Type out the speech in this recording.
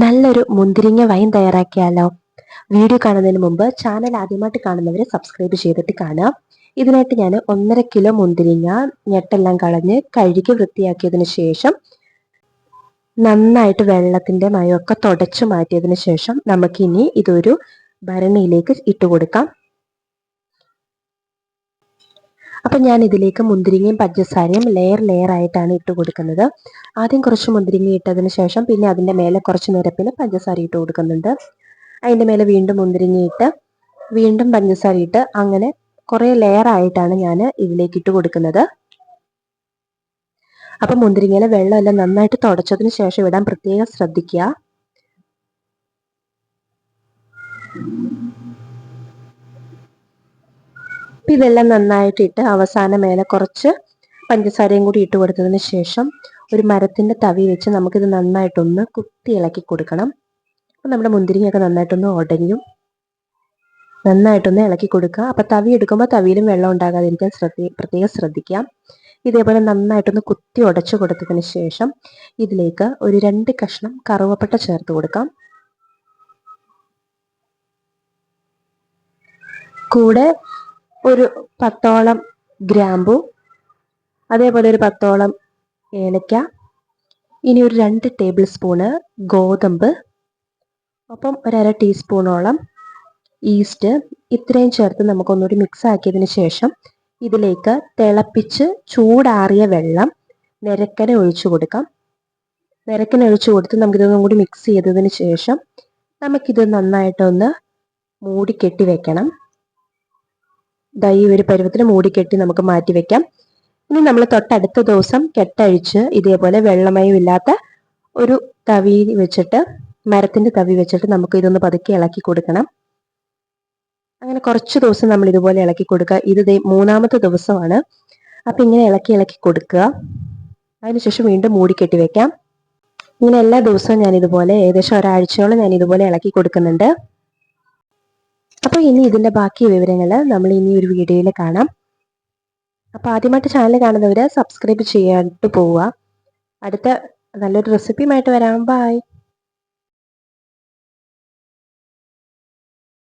നല്ലൊരു മുന്തിരിങ്ങ wine തയ്യാറാക്കിയാലോ? Video കാണുന്നതിന് മുമ്പ് ചാനൽ ആദ്യമായിട്ട് കാണുന്നവരെ സബ്സ്ക്രൈബ് ചെയ്തിട്ട് കാണുക. ഇതിനായിട്ട് ഞാൻ ഒന്നര കിലോ മുന്തിരിങ്ങ ഞെട്ടെല്ലാം കളഞ്ഞ് കഴുകി വൃത്തിയാക്കിയതിന് ശേഷം നന്നായിട്ട് വെള്ളത്തിന്റെ മയമൊക്കെ തുടച്ചു മാറ്റിയതിന് ശേഷം നമുക്കിനി ഇതൊരു ഭരണിയിലേക്ക് ഇട്ട് കൊടുക്കാം. അപ്പൊ ഞാൻ ഇതിലേക്ക് മുന്തിരിങ്ങയും പഞ്ചസാരയും ലെയർ ലെയർ ആയിട്ടാണ് ഇട്ട് കൊടുക്കുന്നത്. ആദ്യം കുറച്ച് മുന്തിരിങ്ങ ഇട്ടതിന് ശേഷം പിന്നെ അതിന്റെ മേലെ കുറച്ച് നിരപ്പിന് പഞ്ചസാര ഇട്ട് കൊടുക്കുന്നുണ്ട്. അതിന്റെ മേലെ വീണ്ടും മുന്തിരിങ്ങ ഇട്ട് വീണ്ടും പഞ്ചസാര ഇട്ട് അങ്ങനെ കുറേ ലെയർ ആയിട്ടാണ് ഞാൻ ഇതിലേക്ക് ഇട്ട് കൊടുക്കുന്നത്. അപ്പം മുന്തിരിങ്ങയിലെ വെള്ളമെല്ലാം നന്നായിട്ട് തുടച്ചതിന് ശേഷം ഇടാൻ പ്രത്യേകം ശ്രദ്ധിക്കുക. ഇതെല്ലാം നന്നായിട്ട് ഇട്ട് അവസാനം മേലെ കുറച്ച് പഞ്ചസാരയും കൂടി ഇട്ട് കൊടുത്തതിന് ശേഷം ഒരു മരത്തിന്റെ തവി വെച്ച് നമുക്കിത് നന്നായിട്ടൊന്ന് കുത്തി ഇളക്കി കൊടുക്കണം. അപ്പം നമ്മുടെ മുന്തിരിങ്ങയൊക്കെ നന്നായിട്ടൊന്ന് ഉടഞ്ഞു നന്നായിട്ടൊന്ന് ഇളക്കി കൊടുക്കുക. അപ്പം തവി എടുക്കുമ്പോൾ തവിയിലും വെള്ളം ഉണ്ടാകാതിരിക്കാൻ ശ്രദ്ധി പ്രത്യേകം ശ്രദ്ധിക്കാം. ഇതേപോലെ നന്നായിട്ടൊന്ന് കുത്തി ഉടച്ചു കൊടുത്തതിന് ശേഷം ഇതിലേക്ക് ഒരു രണ്ട് കഷ്ണം കറുവപ്പട്ട ചേർത്ത് കൊടുക്കാം. കൂടെ ഒരു പത്തോളം ഗ്രാമ്പു അതേപോലെ ഒരു പത്തോളം ഏലക്ക ഇനി ഒരു രണ്ട് ടേബിൾ സ്പൂണ് ഗോതമ്പ് ഒപ്പം ഒരര ടീസ്പൂണോളം ഈസ്റ്റ് ഇത്രയും ചേർത്ത് നമുക്കൊന്നുകൂടി മിക്സ് ആക്കിയതിന് ശേഷം ഇതിലേക്ക് തിളപ്പിച്ച് ചൂടാറിയ വെള്ളം നിരക്കനെ ഒഴിച്ചു കൊടുക്കാം. നിരക്കനെ ഒഴിച്ചു കൊടുത്ത് നമുക്കിതൊന്നും കൂടി മിക്സ് ചെയ്തതിന് ശേഷം നമുക്കിത് നന്നായിട്ടൊന്ന് മൂടി കെട്ടി വെക്കണം. ദൈ ഒരു പരുവത്തിന് മൂടിക്കെട്ടി നമുക്ക് മാറ്റി വെക്കാം. ഇനി നമ്മൾ തൊട്ടടുത്ത ദിവസം കെട്ടഴിച്ച് ഇതേപോലെ വെള്ളമയം ഇല്ലാത്ത ഒരു തവി വെച്ചിട്ട് മരത്തിന്റെ തവി വെച്ചിട്ട് നമുക്ക് ഇതൊന്ന് പതുക്കെ ഇളക്കി കൊടുക്കണം. അങ്ങനെ കുറച്ച് ദിവസം നമ്മൾ ഇതുപോലെ ഇളക്കി കൊടുക്കുക. ഇത് മൂന്നാമത്തെ ദിവസമാണ്. അപ്പൊ ഇങ്ങനെ ഇളക്കി ഇളക്കി കൊടുക്കുക. അതിനുശേഷം വീണ്ടും മൂടിക്കെട്ടി വെക്കാം. ഇങ്ങനെ എല്ലാ ദിവസവും ഞാൻ ഇതുപോലെ ഏകദേശം ഒരാഴ്ചയോളം ഞാൻ ഇതുപോലെ ഇളക്കി കൊടുക്കുന്നുണ്ട്. അപ്പോൾ ഇനി ഇതിന്റെ ബാക്കി വിവരങ്ങൾ നമ്മൾ ഇനി ഒരു വീഡിയോയിൽ കാണാം. അപ്പോൾ ആദ്യമായിട്ട് ചാനൽ കാണുന്നവർ സബ്സ്ക്രൈബ് ചെയ്യാണ്ട് പോവുക. അടുത്ത നല്ലൊരു റെസിപ്പിയുമായിട്ട് വരാം. ബൈ